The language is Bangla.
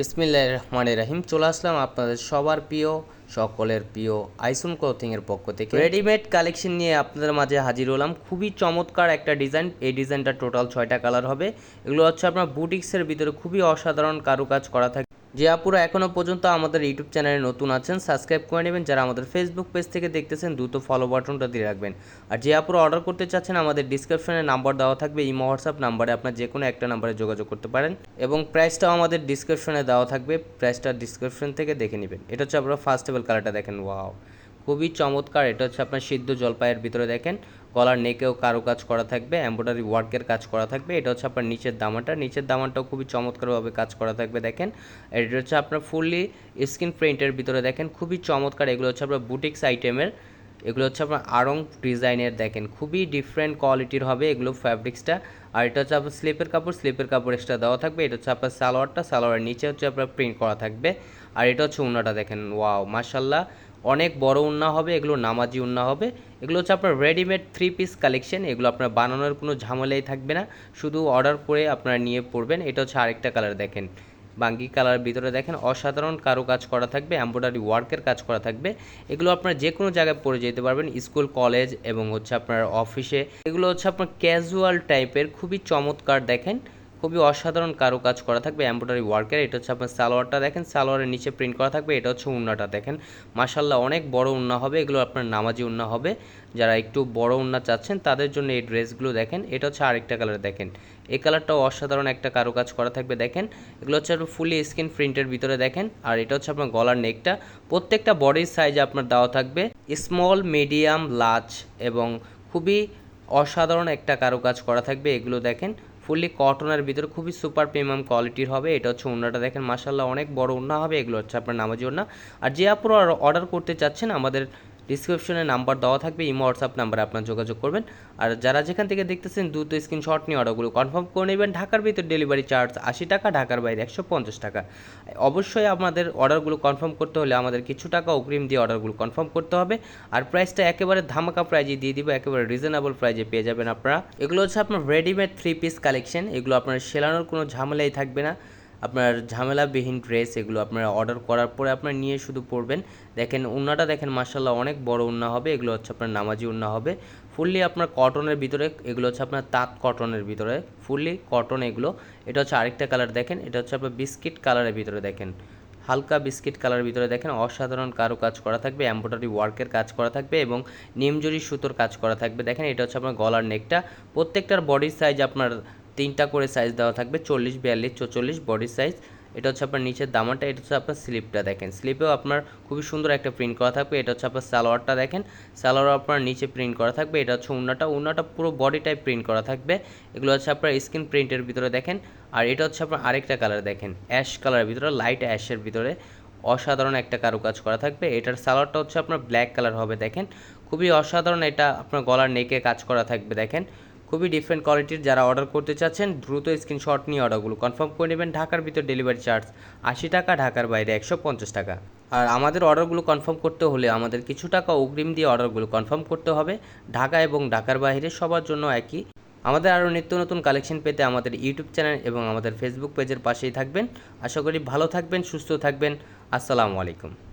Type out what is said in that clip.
বিসমিল্লাহ রহমান রাহিম। চলে আসলাম আপনাদের সবার প্রিয়, সকলের প্রিয় আইসুন ক্লথিংয়ের পক্ষ থেকে। রেডিমেড কালেকশন নিয়ে আপনাদের মাঝে হাজির হলাম। খুবই চমৎকার একটা ডিজাইন। এই ডিজাইনটা টোটাল ছয়টা কালার হবে। এগুলো হচ্ছে আপনার বুটিক্সের ভিতরে খুবই অসাধারণ কারুকাজ করা থাকে। যে আপুরা এখনও পর্যন্ত আমাদের ইউটিউব চ্যানেলে নতুন আছেন সাবস্ক্রাইব করে নেবেন। যারা আমাদের ফেসবুক পেজ থেকে দেখতেছেন, দ্রুত ফলো বাটনটা দিয়ে রাখবেন। আর যে আপুরা অর্ডার করতে চাচ্ছেন, আমাদের ডিসক্রিপশনে নাম্বার দেওয়া থাকবে, ইমো, হোয়াটসঅ্যাপ নাম্বারে আপনার যে কোনো একটা নাম্বারে যোগাযোগ করতে পারেন। এবং প্রাইসটাও আমাদের ডিসক্রিপশনে দেওয়া থাকবে প্রাইসটা ডিসক্রিপশন থেকে দেখে নেবেন। এটা হচ্ছে আপনারা ফার্স্ট টেবল কালারটা দেখেন ওয়াও খুবই চমৎকার, এটা হচ্ছে আপনার সিদ্ধ জলপাইয়ের ভিতরে দেখেন। গলার নেকেও কারও কাজ করা থাকবে এমব্রয়ডারি ওয়ার্কের কাজ করা থাকবে। এটা হচ্ছে আপনার নিচের দামানটা নিচের দামানটাও খুবই চমৎকারভাবে কাজ করা থাকবে, দেখেন। এটা হচ্ছে আপনার ফুললি স্ক্রিন প্রিন্টের ভিতরে, দেখেন। খুবই চমৎকার। এগুলো হচ্ছে আপনার বুটিক্স আইটেমের এগুলো হচ্ছে আপনার আরং ডিজাইনের দেখেন। খুবই ডিফারেন্ট কোয়ালিটির হবে এগুলো ফ্যাব্রিক্সটা আর এটা হচ্ছে আপনার স্লিপের কাপড়। স্লিপের কাপড় এক্সট্রা দেওয়া থাকবে। এটা হচ্ছে আপনার সালোয়ারটা। সালোয়ারের নিচে হচ্ছে আপনার প্রিন্ট করা থাকবে। আর এটা হচ্ছে উন্নাটা দেখেন। ওয়াও মার্শাল্লাহ অনেক বড় উন্না হবে, এগুলো নামাজি উন্না হবে। এগুলো হচ্ছে আপনার রেডিমেড থ্রি পিস কালেকশন এগুলো আপনার বানানোর কোনো ঝামেলাই থাকবে না। শুধু অর্ডার করে আপনারা নিয়ে পড়বেন, এটা হচ্ছে আরেকটা কালার দেখেন। বাঙ্গি কালারের ভিতরে দেখেন, অসাধারণ কারও কাজ করা থাকবে এমব্রয়ডারি ওয়ার্কের কাজ করা থাকবে। এগুলো আপনার যে কোনো জায়গায় পরে যেতে পারবেন, স্কুল কলেজ এবং হচ্ছে আপনার অফিসে এগুলো হচ্ছে আপনার ক্যাজুয়াল টাইপের খুবই চমৎকার দেখেন। খুবই অসাধারণ কারও কাজ করা থাকবে এমব্রয়ডারি ওয়ার্কের এটা হচ্ছে আপনার সালোয়ারটা দেখেন, সালোয়ারের নিচে প্রিন্ট করা থাকবে, এটা হচ্ছে উন্নাটা দেখেন। মাসাল্লাহ অনেক বড় উন্না হবে, এগুলো আপনার নামাজি উন্না হবে। যারা একটু বড় উন্না চাচ্ছেন, তাদের জন্য এই ড্রেসগুলো দেখেন, এটা হচ্ছে আরেকটা কালার দেখেন। এই কালারটাও অসাধারণ একটা কারও কাজ করা থাকবে, দেখেন। এগুলো হচ্ছে আপনার ফুলি স্কিন প্রিন্টের ভিতরে দেখেন, আর এটা হচ্ছে আপনার গলার নেকটা। প্রত্যেকটা বডির সাইজ আপনার দেওয়া থাকবে স্মল মিডিয়াম লার্জ এবং খুবই অসাধারণ একটা কারও কাজ করা থাকবে, এগুলো দেখেন। ফুললি কটনের ভিতরে খুবই সুপার প্রিমিয়াম কোয়ালিটির হবে। এটা হচ্ছে ওনাটা দেখেন মাসাল্লাহ অনেক বড় ওনা হবে। এগুলো হচ্ছে আপনার নামাজি ওনা আর যে আপনারা অর্ডার করতে চাচ্ছেন, আমাদের ডিসক্রিপশনে নাম্বার দেওয়া থাকবে, ইমো হোয়াটসঅ্যাপ নাম্বারে আপনার যোগাযোগ করবেন। আর যারা যেখান থেকে দেখতেছেন, দ্রুত স্ক্রিনশট নিয়ে অর্ডারগুলো কনফার্ম করে নেবেন। ঢাকার ভিতর ডেলিভারি চার্জ আশি টাকা, ঢাকার বাইরে একশো পঞ্চাশ টাকা। অবশ্যই আমাদের অর্ডারগুলো কনফার্ম করতে হলে আমাদের কিছু টাকা অগ্রিম দিয়ে অর্ডারগুলো কনফার্ম করতে হবে। আর প্রাইসটা একেবারে ধামাকা প্রাইজে দিয়ে দিব, একেবারে রিজনেবল প্রাইজে পেয়ে যাবেন আপনারা। এগুলো হচ্ছে আপনার রেডিমেড থ্রি পিস কালেকশন এগুলো আপনার সেলানোর কোনো ঝামেলাই থাকবে না। আপনার ঝামেলাবিহীন ড্রেস এগুলো আপনারা অর্ডার করার পরে আপনার নিয়ে শুধু পরবেন। দেখেন উন্নাটা দেখেন মার্শাল্লাহ অনেক বড় উন্না হবে, এগুলো হচ্ছে আপনার নামাজি উন্না হবে। ফুললি আপনার কটনের ভিতরে, এগুলো হচ্ছে আপনার তাঁত কটনের ভিতরে। ফুললি কটন এগুলো। এটা হচ্ছে আরেকটা কালার দেখেন, এটা হচ্ছে আপনার বিস্কিট কালারের ভিতরে দেখেন। হালকা বিস্কিট কালারের ভিতরে দেখেন, অসাধারণ কারও কাজ করা থাকবে এমব্রয়ডারি ওয়ার্কের কাজ করা থাকবে এবং নিমজুরি সুতোর কাজ করা থাকবে। দেখেন এটা হচ্ছে আপনার গলার নেকটা প্রত্যেকটার বডির সাইজ আপনার তিনটা করে সাইজ দেওয়া থাকবে, চল্লিশ, বিয়াল্লিশ, চৌচল্লিশ বডি সাইজ এটা হচ্ছে আপনার নিচের দামানটা এটা হচ্ছে আপনার স্লিপটা দেখেন। স্লিপেও আপনার খুবই সুন্দর একটা প্রিন্ট করা থাকবে, এটা হচ্ছে আপনার সালোয়ারটা দেখেন। সালোয়ার আপনার নিচে প্রিন্ট করা থাকবে, এটা হচ্ছে উন্নাটা উন্নাটা পুরো বডি টাইপ প্রিন্ট করা থাকবে। এগুলো হচ্ছে আপনার স্কিন প্রিন্টের ভিতরে দেখেন। আর এটা হচ্ছে আপনার আরেকটা কালার দেখেন অ্যাশ কালারের ভিতরে লাইট অ্যাশের ভিতরে। অসাধারণ একটা কারুকাজ করা থাকবে। এটার সালোয়ারটা হচ্ছে আপনার ব্ল্যাক কালার হবে দেখেন। খুবই অসাধারণ এটা আপনার গলার নেকে কাজ করা থাকবে দেখেন। খুবই ডিফারেন্ট কোয়ালিটির যারা অর্ডার করতে চাচ্ছেন, দ্রুত স্ক্রিনশট নিয়ে অর্ডারগুলো কনফার্ম করে নেবেন ঢাকার ভিতর ডেলিভারি চার্জ আশি টাকা, ঢাকার বাইরে একশো পঞ্চাশ টাকা। আর আমাদের অর্ডারগুলো কনফার্ম করতে হলে আমাদের কিছু টাকা অগ্রিম দিয়ে অর্ডারগুলো কনফার্ম করতে হবে। ঢাকা এবং ঢাকার বাইরে সবার জন্য একই। আমাদের আরও নিত্য নতুন কালেকশন পেতে আমাদের ইউটিউব চ্যানেল এবং আমাদের ফেসবুক পেজের পাশেই থাকবেন। আশা করি ভালো থাকবেন, সুস্থ থাকবেন। আসসালামু আলাইকুম।